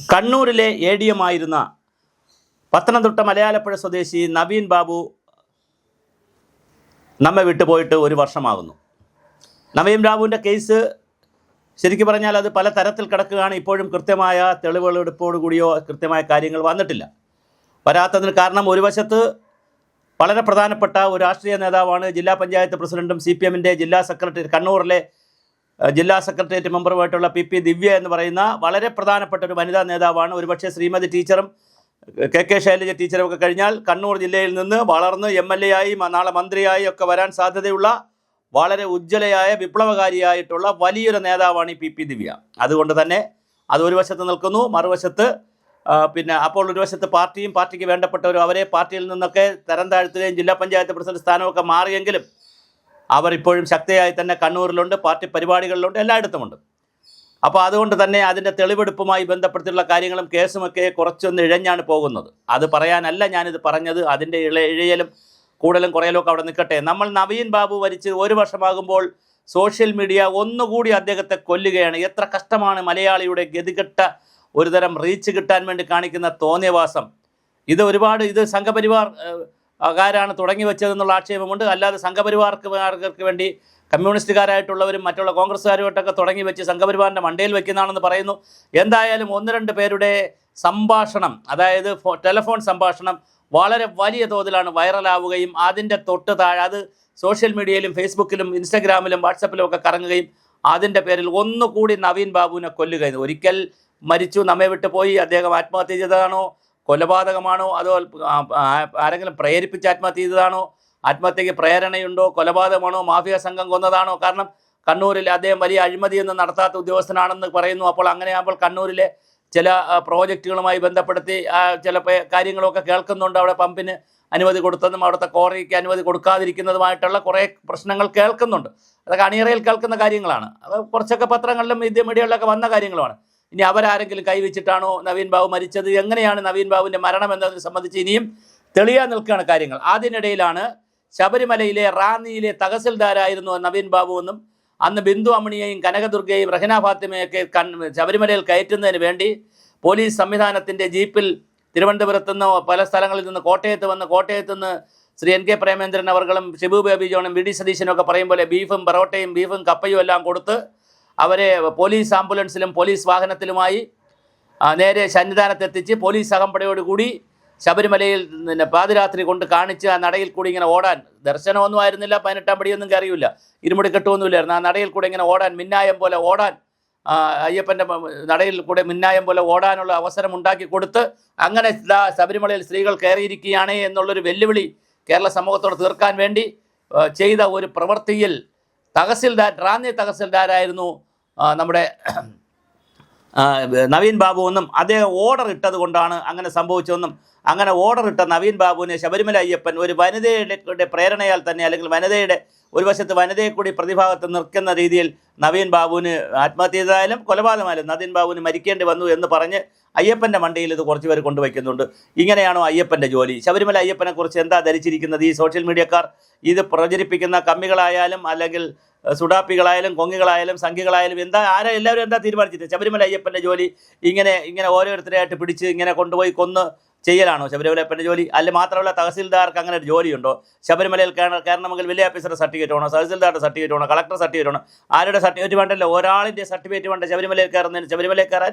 കണ്ണൂരിലെ A D M ആയിരുന്ന പത്തനംതിട്ട മലയാളപ്പുഴ സ്വദേശി നവീൻ ബാബു നമ്മെ വിട്ടുപോയിട്ട് ഒരു വർഷമാകുന്നു നവീൻ ബാബുവിന്റെ കേസ് ശരിക്കും പറഞ്ഞാൽ അത് പല തരത്തിൽ കിടക്കുകയാണ്. ഇപ്പോഴും കൃത്യമായ തെളിവുകളെടുപ്പോടുകൂടിയോ കൃത്യമായ കാര്യങ്ങൾ വന്നിട്ടില്ല. വരാത്തതിന് കാരണം ഒരു വശത്ത് വളരെ പ്രധാനപ്പെട്ട ഒരു രാഷ്ട്രീയ നേതാവാണ് ജില്ലാ പഞ്ചായത്ത് പ്രസിഡന്റും സി പി എമ്മിന്റെ ജില്ലാ സെക്രട്ടറി കണ്ണൂരിലെ ജില്ലാ സെക്രട്ടേറിയറ്റ് മെമ്പറുമായിട്ടുള്ള പി പി ദിവ്യ എന്ന് പറയുന്ന വളരെ പ്രധാനപ്പെട്ട ഒരു വനിതാ നേതാവാണ്. ഒരുപക്ഷെ ശ്രീമതി ടീച്ചറും കെ കെ ശൈലജ ടീച്ചറും ഒക്കെ കഴിഞ്ഞാൽ കണ്ണൂർ ജില്ലയിൽ നിന്ന് വളർന്ന് എം എൽ എ ആയി നാളെ മന്ത്രിയായി ഒക്കെ വരാൻ സാധ്യതയുള്ള വളരെ ഉജ്ജ്വലയായ വിപ്ലവകാരിയായിട്ടുള്ള വലിയൊരു നേതാവാണ് ഈ പി പി ദിവ്യ. അതുകൊണ്ട് തന്നെ അത് ഒരു വശത്ത് നിൽക്കുന്നു മറുവശത്ത് പിന്നെ അപ്പോൾ ഒരു വശത്ത് പാർട്ടിയും പാർട്ടിക്ക് വേണ്ടപ്പെട്ടവരും അവരെ പാർട്ടിയിൽ നിന്നൊക്കെ തരം താഴ്ത്തുകയും ജില്ലാ പഞ്ചായത്ത് പ്രസിഡന്റ് സ്ഥാനമൊക്കെ മാറിയെങ്കിലും അവർ ഇപ്പോഴും ശക്തിയായി തന്നെ കണ്ണൂരിലുണ്ട് പാർട്ടി പരിപാടികളിലുണ്ട് എല്ലായിടത്തുമുണ്ട്. അപ്പോൾ അതുകൊണ്ട് തന്നെ അതിന്റെ തെളിവെടുപ്പുമായി ബന്ധപ്പെട്ടുള്ള കാര്യങ്ങളും കേസുമൊക്കെ കുറച്ചൊന്ന് ഇഴഞ്ഞാണ് പോകുന്നത്. അത് പറയാനല്ല ഞാനിത് പറഞ്ഞത് അതിന്റെ ഇള ഇഴയലും കൂടുതലും കുറയലും അവിടെ നിൽക്കട്ടെ. നമ്മൾ നവീൻ ബാബു വരിച്ച് ഒരു വർഷമാകുമ്പോൾ സോഷ്യൽ മീഡിയ ഒന്നുകൂടി അദ്ദേഹത്തെ കൊല്ലുകയാണ്. എത്ര കഷ്ടമാണ് മലയാളിയുടെ ഗതികെട്ട ഒരുതരം റീച്ച് കിട്ടാൻ വേണ്ടി കാണിക്കുന്ന തോന്നിയവാസം. ഇത് ഒരുപാട് ഇത് സംഘപരിവാർ ഏഹ്, ആകാരാണ് തുടങ്ങി വെച്ചതെന്നുള്ള ആക്ഷേപമുണ്ട് അല്ലാതെ സംഘപരിവാർക്ക് വേണ്ടി കമ്മ്യൂണിസ്റ്റുകാരായിട്ടുള്ളവരും മറ്റുള്ള കോൺഗ്രസ്സുകാരുമായിട്ടൊക്കെ തുടങ്ങി വെച്ച് സംഘപരിവാറിന്റെ മണ്ടയിൽ വെക്കുന്നതാണെന്ന് പറയുന്നു. എന്തായാലും ഒന്ന് രണ്ട് പേരുടെ സംഭാഷണം അതായത് ടെലിഫോൺ സംഭാഷണം വളരെ വലിയ തോതിലാണ് വൈറലാവുകയും അതിന്റെ തൊട്ട് താഴെ അത് സോഷ്യൽ മീഡിയയിലും ഫേസ്ബുക്കിലും ഇൻസ്റ്റഗ്രാമിലും വാട്സപ്പിലും ഒക്കെ കറങ്ങുകയും അതിന്റെ പേരിൽ ഒന്നുകൂടി നവീൻ ബാബുവിനെ കൊല്ലുകയും ഒരിക്കൽ മരിച്ചു നമ്മെ വിട്ടു പോയി അദ്ദേഹം ആത്മഹത്യ ചെയ്തതാണോ കൊലപാതകമാണോ അതോ ആരെങ്കിലും പ്രേരിപ്പിച്ച് ആത്മഹത്യ ചെയ്തതാണോ? ആത്മഹത്യക്ക് പ്രേരണയുണ്ടോ? കൊലപാതകമാണോ? മാഫിയ സംഘം കൊന്നതാണോ? കാരണം കണ്ണൂരിൽ അദ്ദേഹം വലിയ അഴിമതിയൊന്നും നടത്താത്ത ഉദ്യോഗസ്ഥനാണെന്ന് പറയുന്നു. അപ്പോൾ അങ്ങനെയാകുമ്പോൾ കണ്ണൂരിലെ ചില പ്രോജക്റ്റുകളുമായി ബന്ധപ്പെടുത്തി ചില കാര്യങ്ങളൊക്കെ കേൾക്കുന്നുണ്ട്. അവിടെ പമ്പിന് അനുമതി കൊടുത്തതും അവിടുത്തെ കോറിക്ക് അനുമതി കൊടുക്കാതിരിക്കുന്നതുമായിട്ടുള്ള കുറേ പ്രശ്നങ്ങൾ കേൾക്കുന്നുണ്ട്. അതൊക്കെ അണിയറയിൽ കേൾക്കുന്ന കാര്യങ്ങളാണ്. അത് കുറച്ചൊക്കെ പത്രങ്ങളിലും മീഡിയ മീഡിയകളിലൊക്കെ വന്ന കാര്യങ്ങളുമാണ്. ഇനി അവരാരെങ്കിലും കൈവച്ചിട്ടാണോ നവീൻ ബാബു മരിച്ചത്? എങ്ങനെയാണ് നവീൻ ബാബുവിന്റെ മരണം എന്നതിനെ സംബന്ധിച്ച് ഇനിയും തെളിയാൻ നിൽക്കുകയാണ് കാര്യങ്ങൾ. അതിനിടയിലാണ് ശബരിമലയിലെ റാന്നിയിലെ തഹസിൽദാരായിരുന്നു നവീൻ ബാബു എന്നും അന്ന് ബിന്ദു അമ്മണിയെയും കനകദുർഗയെയും റഹന ഫാത്തിമയൊക്കെ കൺ ശബരിമലയിൽ കയറ്റുന്നതിന് വേണ്ടി പോലീസ് സംവിധാനത്തിന്റെ ജീപ്പിൽ തിരുവനന്തപുരത്ത് നിന്ന് പല സ്ഥലങ്ങളിൽ നിന്ന് കോട്ടയത്ത് വന്ന് കോട്ടയത്ത് നിന്ന് ശ്രീ എൻ കെ പ്രേമേന്ദ്രൻ അവർകളും ഷിബു ബേബി ജോണും വി ഡി സതീശനും ഒക്കെ പറയും പോലെ ബീഫും പൊറോട്ടയും ബീഫും കപ്പയും എല്ലാം കൊടുത്ത് അവരെ പോലീസ് ആംബുലൻസിലും പോലീസ് വാഹനത്തിലുമായി നേരെ സന്നിധാനത്തെത്തിച്ച് പോലീസ് അകമ്പടയോടുകൂടി ശബരിമലയിൽ പിന്നെ പാതിരാത്രി കൊണ്ട് കാണിച്ച് ആ നടയിൽ കൂടി ഇങ്ങനെ ഓടാൻ. ദർശനമൊന്നും ആയിരുന്നില്ല പതിനെട്ടാം പടിയൊന്നും കയറിയില്ല. ഇരുമുടി കെട്ടുമൊന്നുമില്ലായിരുന്നു ആ നടയിൽ കൂടെ ഇങ്ങനെ ഓടാൻ മിന്നായം പോലെ ഓടാൻ അയ്യപ്പന്റെ നടയിൽ കൂടെ മിന്നായം പോലെ ഓടാനുള്ള അവസരം ഉണ്ടാക്കി കൊടുത്ത് അങ്ങനെ ശബരിമലയിൽ സ്ത്രീകൾ കയറിയിരിക്കുകയാണ് എന്നുള്ളൊരു വെല്ലുവിളി കേരള സമൂഹത്തോട് തീർക്കാൻ വേണ്ടി ചെയ്ത ഒരു പ്രവൃത്തിയിൽ തഹസിൽദാർ റാന്നി തഹസിൽദാരായിരുന്നു നമ്മുടെ നവീൻ ബാബു എന്നും അദ്ദേഹം ഓർഡർ ഇട്ടത് കൊണ്ടാണ് അങ്ങനെ സംഭവിച്ചതെന്നും അങ്ങനെ ഓർഡർ ഇട്ട നവീൻ ബാബുവിനെ ശബരിമല അയ്യപ്പൻ ഒരു വനിതയുടെ പ്രേരണയാൽ തന്നെ അല്ലെങ്കിൽ വനിതയുടെ ഒരു വശത്ത് വനിതയെ കൂടി പ്രതിഭാഗത്ത് നിൽക്കുന്ന രീതിയിൽ നവീൻ ബാബുവിന് ആത്മഹത്യ ചെയ്തായാലും കൊലപാതകമായാലും നവീൻ ബാബുവിന് മരിക്കേണ്ടി വന്നു എന്ന് പറഞ്ഞ് അയ്യപ്പന്റെ മണ്ടയിൽ ഇത് കുറച്ച് പേർ കൊണ്ടുവയ്ക്കുന്നുണ്ട്. ഇങ്ങനെയാണോ അയ്യപ്പന്റെ ജോലി? ശബരിമല അയ്യപ്പനെക്കുറിച്ച് എന്താ ധരിച്ചിരിക്കുന്നത്? ഈ സോഷ്യൽ മീഡിയക്കാർ ഇത് പ്രചരിപ്പിക്കുന്ന കമ്മികളായാലും അല്ലെങ്കിൽ സുഡാപ്പികളായാലും കൊങ്ങികളായാലും സംഘികളായാലും എന്താ ആരാ എല്ലാവരും എന്താ തീരുമാനിച്ചിട്ട്? ശബരിമല അയ്യപ്പന്റെ ജോലി ഇങ്ങനെ ഇങ്ങനെ ഓരോരുത്തരെയായിട്ട് പിടിച്ച് ഇങ്ങനെ കൊണ്ടുപോയി കൊന്ന് ചെയ്യലാണോ ശബരിമല അയ്യപ്പന്റെ ജോലി? അല്ല മാത്രമല്ല തഹസിൽദാർക്ക് അങ്ങനെ ഒരു ജോലിയുണ്ടോ? ശബരിമലയിൽ കയറ- കയറണമെങ്കിൽ വില്ലേജ് ഓഫീസറുടെ സർട്ടിഫിക്കറ്റ് വേണോ? തഹസിൽദാരുടെ സർട്ടിഫിക്കറ്റ് വേണോ? കളക്ടർ സർട്ടിഫിക്കറ്റ് വേണോ? ആരുടെ സർട്ടിഫിക്കറ്റ് വേണ്ടല്ലോ? ഒരാളിന്റെ സർട്ടിഫിക്കറ്റ് വേണ്ട ശബരിമലയിൽ കയറുന്നതിന്. ശബരിമലയിൽ കയറാൻ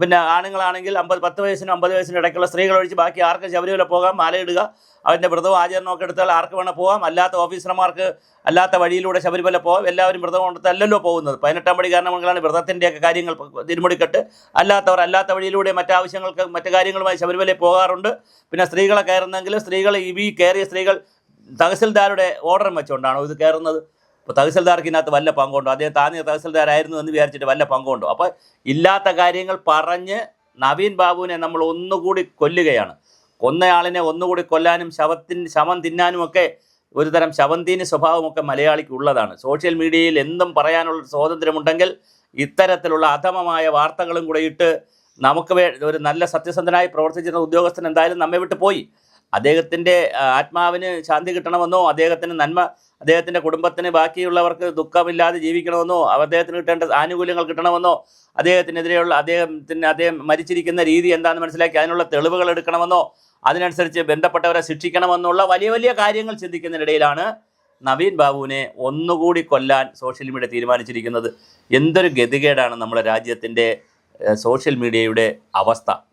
പിന്നെ ആണുങ്ങളാണെങ്കിൽ അമ്പത് പത്ത് വയസ്സിനും അമ്പത് വയസ്സിനും ഇടയ്ക്കുള്ള സ്ത്രീകൾ ഒഴിച്ച് ബാക്കി ആർക്കും ശബരിമല പോകാം മാലയിടുക. അതിന്റെ വ്രതവും ആചരണമൊക്കെ എടുത്താൽ ആർക്ക് വേണം പോകാം. അല്ലാത്ത ഓഫീസർമാർക്ക് അല്ലാത്ത വഴിയിലൂടെ ശബരിമല പോകാം. എല്ലാവരും വ്രതം അല്ലല്ലോ പോകുന്നത്. പതിനെട്ടാം പടി കാരണങ്ങളാണ് വ്രതത്തിന്റെയൊക്കെ കാര്യങ്ങൾ തിരുമുടിക്കെട്ട്. അല്ലാത്തവർ അല്ലാത്ത വഴിയിലൂടെ മറ്റാവശ്യങ്ങൾക്ക് മറ്റു കാര്യങ്ങളുമായി ശബരിമലയിൽ പോകാറുണ്ട് പിന്നെ സ്ത്രീകളെ കയറുന്നെങ്കിൽ സ്ത്രീകൾ ഈ കയറിയ സ്ത്രീകൾ തഹസിൽദാരുടെ ഓർഡർ വെച്ചുകൊണ്ടാണോ ഇത് കയറുന്നത്. ഇപ്പോൾ തഹസിൽദാർക്ക് ഇതിനകത്ത് വല്ല പങ്കുണ്ടോ? അദ്ദേഹം താനിയ തഹസിൽദാരായിരുന്നു എന്ന് വിചാരിച്ചിട്ട് വല്ല പങ്കുണ്ടോ? അപ്പോൾ ഇല്ലാത്ത കാര്യങ്ങൾ പറഞ്ഞ് നവീൻ ബാബുവിനെ നമ്മൾ ഒന്നുകൂടി കൊല്ലുകയാണ്. കൊന്നയാളിനെ ഒന്നുകൂടി കൊല്ലാനും ശവത്തിൻ ശവം തിന്നാനുമൊക്കെ ഒരു തരം ശവന്തീനി സ്വഭാവമൊക്കെ മലയാളിക്ക് ഉള്ളതാണ്. സോഷ്യൽ മീഡിയയിൽ എന്തും പറയാനുള്ള സ്വാതന്ത്ര്യമുണ്ടെങ്കിൽ ഇത്തരത്തിലുള്ള അധമമായ വാർത്തകളും കൂടെ ഇട്ട് നമുക്ക് ഒരു നല്ല സത്യസന്ധനായി പ്രവർത്തിച്ചിരുന്ന ഉദ്യോഗസ്ഥൻ എന്തായാലും നമ്മെ വിട്ട് പോയി. അദ്ദേഹത്തിന്റെ ആത്മാവിന് ശാന്തി കിട്ടണമെന്നോ അദ്ദേഹത്തിന് നന്മ അദ്ദേഹത്തിന്റെ കുടുംബത്തിന് ബാക്കിയുള്ളവർക്ക് ദുഃഖമില്ലാതെ ജീവിക്കണമെന്നോ അദ്ദേഹത്തിന് കിട്ടേണ്ട ആനുകൂല്യങ്ങൾ കിട്ടണമെന്നോ അദ്ദേഹത്തിനെതിരെയുള്ള അദ്ദേഹത്തിന് അദ്ദേഹം മരിച്ചിരിക്കുന്ന രീതി എന്താണെന്ന് മനസ്സിലാക്കി അതിനുള്ള തെളിവുകൾ എടുക്കണമെന്നോ അതിനനുസരിച്ച് ബന്ധപ്പെട്ടവരെ ശിക്ഷിക്കണമെന്നുള്ള വലിയ വലിയ കാര്യങ്ങൾ ചിന്തിക്കുന്നതിനിടയിലാണ് നവീൻ ബാബുവിനെ ഒന്നുകൂടി കൊല്ലാൻ സോഷ്യൽ മീഡിയ തീരുമാനിച്ചിരിക്കുന്നത്. എന്തൊരു ഗതികേടാണ് നമ്മുടെ രാജ്യത്തിന്റെ സോഷ്യൽ മീഡിയയുടെ അവസ്ഥ.